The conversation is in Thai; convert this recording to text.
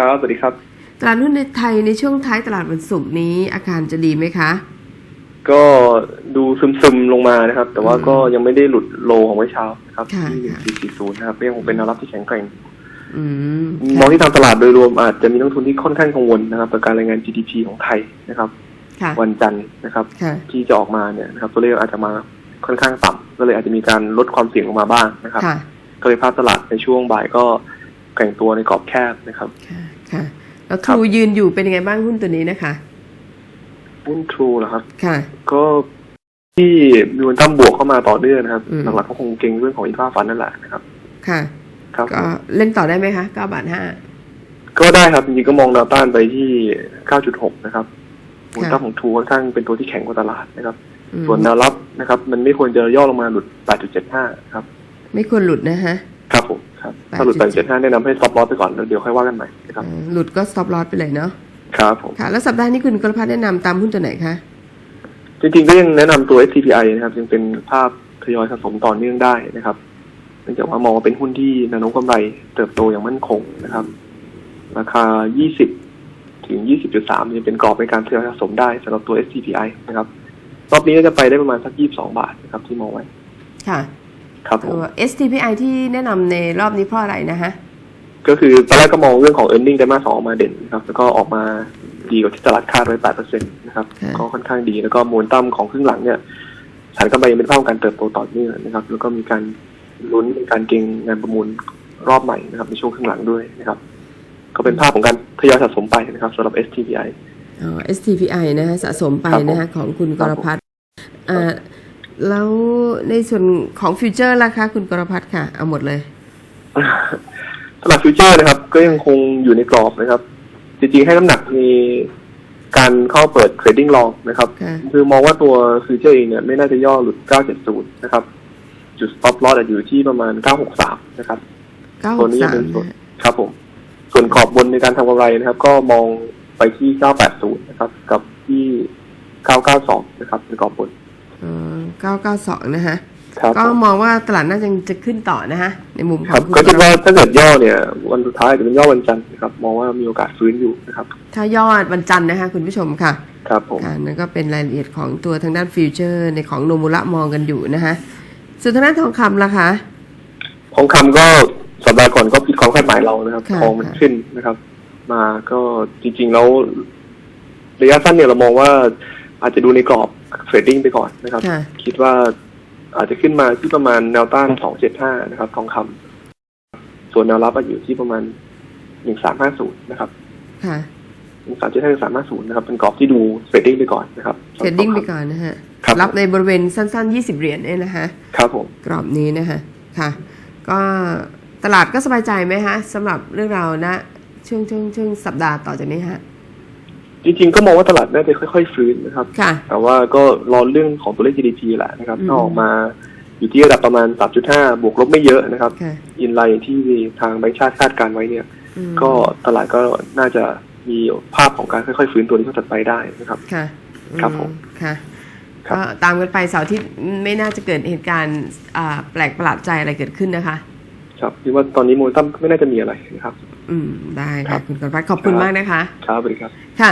ครับ สวัสดีครับ ตลาดหุ้นในไทยในช่วงท้ายตลาดวันศุกร์นี้อาการจะดีไหมคะ ก็ดูซึมๆลงมานะครับ แต่ว่าอืมก็ยังไม่ได้หลุดโลของเมื่อเช้านะครับค่ะที่ค่ะ440นะครับก็ยังคงเป็นแนวรับที่แข็งแกร่งอืมมองที่ทางตลาดโดยรวมอาจจะมีนักลงทุนที่ค่อนข้างกังวลนะครับกับการรายงาน GDP ของไทยนะครับค่ะวันจันทร์นะครับค่ะที่จะออกมาเนี่ยนะครับตัวเลขอาจจะมาค่อนข้างต่ำก็เลยอาจจะมีการลดความเสี่ยงลงมาบ้างนะครับค่ะก็เลยภาพตลาดในช่วงบ่ายก็ แกว่งตัวในกรอบแคบนะครับค่ะค่ะแล้วครัทูบยืนอยู่เป็นยังไงบ้างหุ้นตัวนี้นะคะหุ้นทรูนะครับ ค่ะ ก็ที่มีวันตั้มบวกเข้ามาต่อเนื่องนะครับอืมหลักๆก็คงเก่งเรื่องของอินฟาฟันนั่นแหละนะครับ ค่ะ ครับก็เล่นต่อได้ไหมคะเก้าบาทห้าก็ได้ครับจริงๆก็มองแนวต้านไปที่9.6นะครับมูลค่าของทูค่อนข้างเป็นตัวที่แข็งกว่าตลาดนะครับอืมส่วนแนวรับนะครับ มันไม่ควรจะย่อลงมาหลุด 8.75 ครับ ไม่ควรหลุดนะฮะ ครับผม ครับถ้าหลุด8.75แนะนำให้ stop loss ไปก่อนแล้วเดี๋ยวค่อยว่ากันใหม่นะครับเออหลุดก็ stop loss ไปเลยเนาะครับผมค่ะแล้วสัปดาห์นี้คุณกรพัฒน์แนะนำตามหุ้นตัวไหนคะจริงๆก็ยังแนะนำตัว SCPI นะครับยังเป็นภาพทยอยสะสมต่อเนื่องได้นะครับเนื่องจากว่ามองว่าเป็นหุ้นที่แนวโน้มกำไรเติบโตอย่างมั่นคงนะครับ ราคา 20 ถึง 20.3ยังเป็นกรอบในการทยอยสะสมได้สำหรับตัว SCPI นะครับ รอบนี้ก็จะไปได้ประมาณสัก 22 บาทนะครับที่มองไว้ ค่ะ ครับผตัมว STPI ที่แนะนำในรอบนี้เพราะอะไรนะฮะ ก็คือตอนแรกก็มองเรื่องของ e a r n i n g ไตรมาสสองออกมาเด่นนะครับ แล้วก็ออกมาดีกว่าที่ตลาดคาดไว้8%นะครับค่ะก็ค่อนข้างดี แล้วก็มูลตั้มของครึ่งหลังเนี่ยฐานกำไรยังเป็นภาพของการเติบโตต่อเนื่องนะครับ แล้วก็มีการลุ้นในการเก็งงานประมูลรอบใหม่นะครับ ในช่วงครึ่งหลังด้วยนะครับ ก็เป็นภาพของการทยอยสะสมไปนะครับสำหรับ STPI อ๋อ STPI นะฮะสะสมไปครับผมนะฮะของคุณคกรับรพัฒน์อ่า แล้วในส่วนของฟิวเจอร์ล่ะคะคุณกรพัฒน์ค่ะ เอาหมดเลยตลาดฟิวเจอร์นะครับ ก็ยังคงอยู่ในกรอบนะครับ จริงๆ ให้น้ำหนักมีการเข้าเปิดเทรดดิ้งลองนะครับค่ะคือมองว่าตัวฟิวเจอร์เองเนี่ยไม่น่าจะย่อหลุด 970 นะครับ จุด stop loss อาจอยู่ที่ประมาณ 963 นะครับเก้าตัวนี้สาเป็มนส่วนนะฮะครับผม ส่วนขอบบนในการทำกำไรนะครับ ก็มองไปที่ 980 นะครับ กับที่ 992 นะครับในกรอบบนอ๋อ เก้าเก้าสองนะฮะครับก็ผมมองว่าตลาดน่าจะจะขึ้นต่อนะฮะ ในมุมขคอรังบคุณก็คิดกรว่าพัฒน์ถ้าเกิดย่อเนี่ย วันสุดท้ายจะเป็นย่อวันจันทร์นะครับ มองว่ามีโอกาสฟื้นอยู่นะครับ ถ้ายอดวันจันทร์นะคะคุณผู้ชมค่ะ ครับผมค่ะนั่นก็เป็นรายละเอียดของตัวทางด้านฟิวเจอร์ในของโนมูระมองกันอยู่นะคะส่วนทางด้านทองคำล่ะคะ ทองคำก็สัปดาห์ก่อนก็ผิดความคาดหมายเรานะครับค่ะทองมันค่ะขึ้นนะครับ มาก็จริงๆแล้วระยะสั้นเนี่ยเรามองว่า อาจจะดูในกรอบเทรดดิ้งไปก่อนนะครับ ค่ะ คิดว่าอาจจะขึ้นมาที่ประมาณแนวต้าน 275 นะครับ ทองคำส่วนแนวรับอะอยู่ที่ประมาณ 1350 นะครับ ค่ะ1375 1350 นะครับ เป็นกรอบที่ดูเทรดดิ้งไปก่อนนะครับเทรดดิ้งไปก่อนนะฮะครับรับในบริเวณสั้นๆ 20 เหรียญเนี่ยนะคะ ครับผม กรอบนี้นะคะค่ะ ก็ตลาดก็สบายใจไหมฮะสำหรับเรื่องราวนะช่วงช่วงช่วงสัปดาห์ต่อจากนี้ฮะ จริงๆ ก็มองว่าตลาดน่าจะค่อยๆ ฟื้นนะครับค่ะแต่ว่าก็รอเรื่องของตัวเลข GDP แหละนะครับอืมถ้าออกมาอยู่ที่ระดับประมาณ 3.5 บวกลบไม่เยอะนะครับค่ะอินไลน์ที่ทางแบงก์ชาติคาดการไว้เนี่ยอืมก็ตลาดก็น่าจะมีภาพของการค่อยๆ ฟื้นตัวในช่วงถัดไปได้นะครับ ค่ะ ครับผมอืค่ะครับก็ตามกันไปเสาร์อาที่ไม่น่าจะเกิดเหตุการณ์อ่าแปลกประหลาดใจอะไรเกิดขึ้นนะคะ ครับคิดว่าตอนนี้โมเมนตัมไม่น่าจะมีอะไรนะครับ อืมได้ครัค่ะบคุณกรพัฒน์ขอบคุณครับมากนะคะ ครับสวัสดีครับ ค่ะ